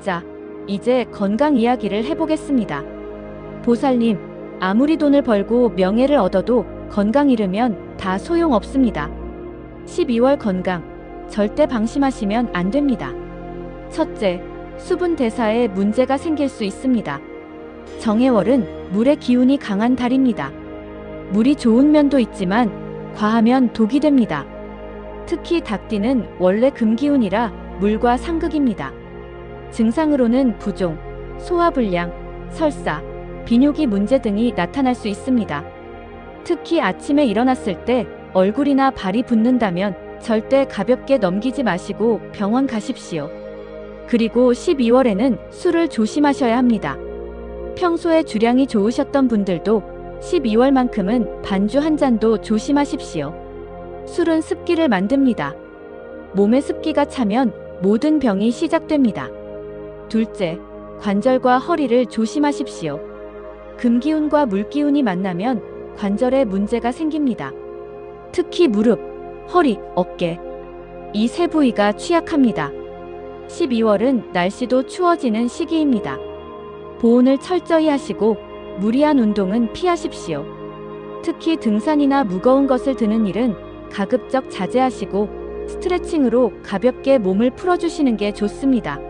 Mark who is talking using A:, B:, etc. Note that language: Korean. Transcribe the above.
A: 자, 이제 건강 이야기를 해보겠습니다. 보살님, 아무리 돈을 벌고 명예를 얻어도 건강 잃으면 다 소용없습니다. 12월 건강, 절대 방심하시면 안 됩니다. 첫째, 수분 대사에 문제가 생길 수 있습니다. 정해월은 물의 기운이 강한 달입니다. 물이 좋은 면도 있지만 과하면 독이 됩니다. 특히 닭띠는 원래 금기운이라 물과 상극입니다. 증상으로는 부종, 소화불량, 설사, 비뇨기 문제 등이 나타날 수 있습니다. 특히 아침에 일어났을 때 얼굴이나 발이 붓는다면 절대 가볍게 넘기지 마시고 병원 가십시오. 그리고 12월에는 술을 조심하셔야 합니다. 평소에 주량이 좋으셨던 분들도 12월만큼은 반주 한 잔도 조심하십시오. 술은 습기를 만듭니다. 몸에 습기가 차면 모든 병이 시작됩니다. 둘째, 관절과 허리를 조심하십시오. 금기운과 물기운이 만나면 관절에 문제가 생깁니다. 특히 무릎, 허리, 어깨. 이 세 부위가 취약합니다. 12월은 날씨도 추워지는 시기입니다. 보온을 철저히 하시고 무리한 운동은 피하십시오. 특히 등산이나 무거운 것을 드는 일은 가급적 자제하시고 스트레칭으로 가볍게 몸을 풀어주시는 게 좋습니다.